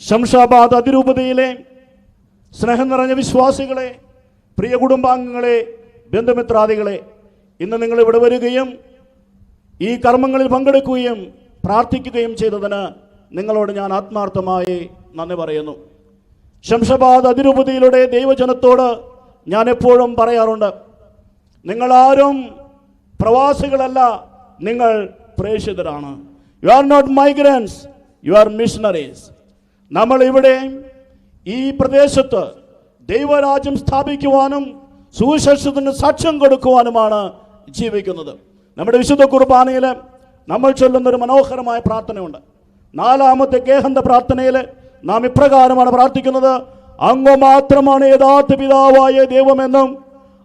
ശംഷാബാദ് അതിരൂപതയിലെ സ്നേഹം നിറഞ്ഞ വിശ്വാസികളെ പ്രിയ കുടുംബാംഗങ്ങളെ ബന്ധുമിത്രാദികളെ ഇന്ന് നിങ്ങൾ ഇവിടെ വരികയും ഈ കർമ്മങ്ങളിൽ പങ്കെടുക്കുകയും പ്രാർത്ഥിക്കുകയും ചെയ്തതിന് നിങ്ങളോട് ഞാൻ ആത്മാർത്ഥമായി നന്ദി പറയുന്നു. ശംഷബാദ് അതിരൂപതയിലൂടെ ദൈവജനത്തോട് ഞാൻ എപ്പോഴും പറയാറുണ്ട് നിങ്ങളാരും പ്രവാസികളല്ല നിങ്ങൾ പ്രേക്ഷിതരാണ്. You are not migrants you are missionaries നമ്മൾ ഇവിടെ ഈ പ്രദേശത്ത് ദൈവരാജ്യം സ്ഥാപിക്കുവാനും സുവിശേഷത്തിന് സാക്ഷ്യം കൊടുക്കുവാനുമാണ് ജീവിക്കുന്നത്. നമ്മുടെ വിശുദ്ധ കുർബാനയിൽ നമ്മൾ ചൊല്ലുന്ന ഒരു മനോഹരമായ പ്രാർത്ഥനയുണ്ട്. നാലാമത്തെ ഗേഹന്ത പ്രാർത്ഥനയിൽ നാം ഇപ്രകാരമാണ് പ്രാർത്ഥിക്കുന്നത്. അങ്ങ് മാത്രമാണ് യഥാർത്ഥ പിതാവായ ദൈവമെന്നും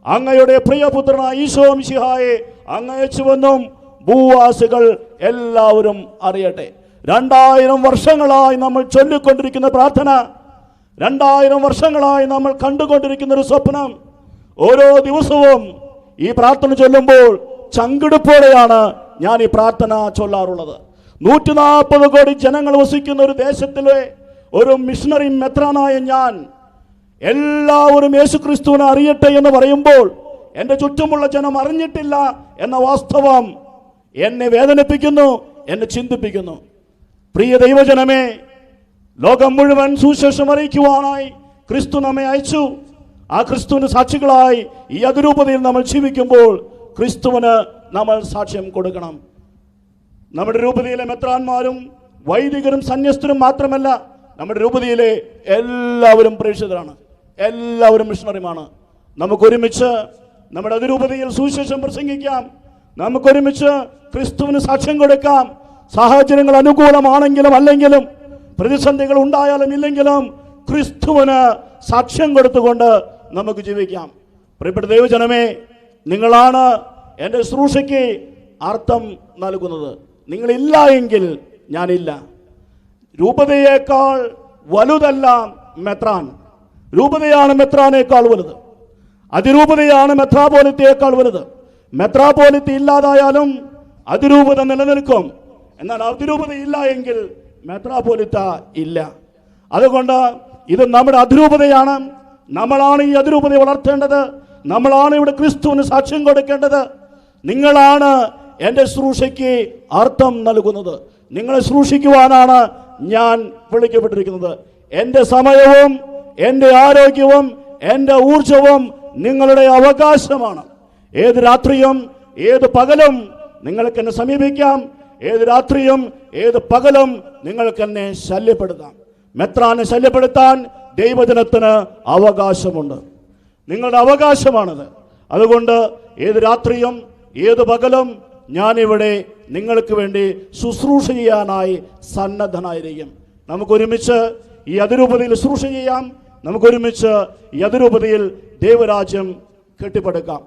അങ്ങയുടെ പ്രിയപുത്രനായ ഈശോം ശിഹായെ അങ്ങയച്ചുവെന്നും ഭൂവാസികൾ എല്ലാവരും അറിയട്ടെ. രണ്ടായിരം വർഷങ്ങളായി നമ്മൾ ചൊല്ലിക്കൊണ്ടിരിക്കുന്ന പ്രാർത്ഥന രണ്ടായിരം വർഷങ്ങളായി നമ്മൾ കണ്ടുകൊണ്ടിരിക്കുന്ന ഒരു സ്വപ്നം. ഓരോ ദിവസവും ഈ പ്രാർത്ഥന ചൊല്ലുമ്പോൾ ചങ്കിടുപ്പോടെയാണ് ഞാൻ ഈ പ്രാർത്ഥന ചൊല്ലാറുള്ളത്. നൂറ്റി നാൽപ്പത് കോടി ജനങ്ങൾ വസിക്കുന്ന ഒരു ദേശത്തിലെ ഒരു മിഷണറി മെത്രാനായ ഞാൻ എല്ലാവരും യേശുക്രിസ്തുവിനെ അറിയട്ടെ എന്ന് പറയുമ്പോൾ എന്റെ ചുറ്റുമുള്ള ജനം അറിഞ്ഞിട്ടില്ല എന്ന വാസ്തവം എന്നെ വേദനിപ്പിക്കുന്നു എന്നെ ചിന്തിപ്പിക്കുന്നു. പ്രിയ ദൈവജനമേ ലോകം മുഴുവൻ സുശേഷം അറിയിക്കുവാനായി ക്രിസ്തു നമ്മെ അയച്ചു. ആ ക്രിസ്തുവിന് സാക്ഷികളായി ഈ അതിരൂപതയിൽ നമ്മൾ ജീവിക്കുമ്പോൾ ക്രിസ്തുവിന് നമ്മൾ സാക്ഷ്യം കൊടുക്കണം. നമ്മുടെ രൂപതയിലെ മെത്രാന്മാരും വൈദികരും സന്യസ്തരും മാത്രമല്ല നമ്മുടെ രൂപതയിലെ എല്ലാവരും പ്രേക്ഷിതരാണ്. എല്ലാവരും മിഷണറിയുമാണ്. നമുക്കൊരുമിച്ച് നമ്മുടെ അതിരൂപതയിൽ സുവിശേഷം പ്രസംഗിക്കാം. നമുക്കൊരുമിച്ച് ക്രിസ്തുവിന് സാക്ഷ്യം കൊടുക്കാം. സാഹചര്യങ്ങൾ അനുകൂലമാണെങ്കിലും അല്ലെങ്കിലും പ്രതിസന്ധികൾ ഉണ്ടായാലും ഇല്ലെങ്കിലും ക്രിസ്തുവിന് സാക്ഷ്യം കൊടുത്തുകൊണ്ട് നമുക്ക് ജീവിക്കാം. പ്രിയപ്പെട്ട ദൈവജനമേ നിങ്ങളാണ് എന്റെ ശുശ്രൂഷയ്ക്ക് അർത്ഥം നൽകുന്നത്. നിങ്ങളില്ല എങ്കിൽ ഞാനില്ല. രൂപതയേക്കാൾ വലുതല്ല മെത്രാൻ. രൂപതയാണ് മെത്രാനേക്കാൾ വലുത്. അതിരൂപതയാണ് മെത്രാപോലിത്തയേക്കാൾ വലുത്. മെത്രാപോലിത്ത ഇല്ലാതായാലും അതിരൂപത നിലനിൽക്കും. എന്നാൽ അതിരൂപത ഇല്ല എങ്കിൽ മെത്രാപോലിത്ത ഇല്ല. അതുകൊണ്ട് ഇത് നമ്മുടെ അതിരൂപതയാണ്. നമ്മളാണ് ഈ അതിരൂപത വളർത്തേണ്ടത്. നമ്മളാണ് ഇവിടെ ക്രിസ്തുവിന് സാക്ഷ്യം കൊടുക്കേണ്ടത്. നിങ്ങളാണ് എന്റെ ശുശ്രൂഷയ്ക്ക് അർത്ഥം നൽകുന്നത്. നിങ്ങളെ ശുശ്രൂഷിക്കുവാനാണ് ഞാൻ വിളിക്കപ്പെട്ടിരിക്കുന്നത്. എന്റെ സമയവും എന്റെ ആരോഗ്യവും എന്റെ ഊർജവും നിങ്ങളുടെ അവകാശമാണ്. ഏത് രാത്രിയും ഏത് പകലും നിങ്ങൾക്ക് എന്നെ സമീപിക്കാം. ഏത് രാത്രിയും ഏത് പകലും നിങ്ങൾക്ക് എന്നെ ശല്യപ്പെടുത്താം. മെത്രാനെ ശല്യപ്പെടുത്താൻ ദൈവജനത്തിന് അവകാശമുണ്ട്. നിങ്ങളുടെ അവകാശമാണത്. അതുകൊണ്ട് ഏത് രാത്രിയും ഏത് പകലും ഞാനിവിടെ നിങ്ങൾക്ക് വേണ്ടി ശുശ്രൂഷ ചെയ്യാനായി സന്നദ്ധനായിരിക്കും. നമുക്കൊരുമിച്ച് ഈ അതിരൂപതയിൽ ശുശ്രൂഷ ചെയ്യാം. നമുക്കൊരുമിച്ച് ഈ അതിരൂപതയിൽ ദൈവരാജ്യം കെട്ടിപ്പടുക്കാം.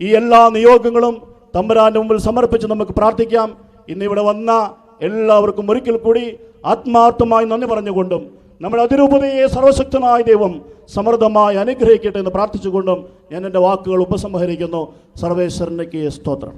ഈ എല്ലാ നിയോഗങ്ങളും തമ്പുരാന്റെ മുമ്പിൽ സമർപ്പിച്ച് നമുക്ക് പ്രാർത്ഥിക്കാം. ഇന്ന് ഇവിടെ വന്ന എല്ലാവർക്കും ഒരിക്കൽ കൂടി ആത്മാർത്ഥമായി നന്ദി പറഞ്ഞുകൊണ്ടും നമ്മുടെ അതിരൂപതയെ സർവശക്തനായ ദൈവം സമൃദ്ധമായി അനുഗ്രഹിക്കട്ടെ എന്ന് പ്രാർത്ഥിച്ചുകൊണ്ടും ഞാൻ എന്റെ വാക്കുകൾ ഉപസംഹരിക്കുന്നു. സർവേശ്വരനയ്ക്ക് സ്തോത്രം.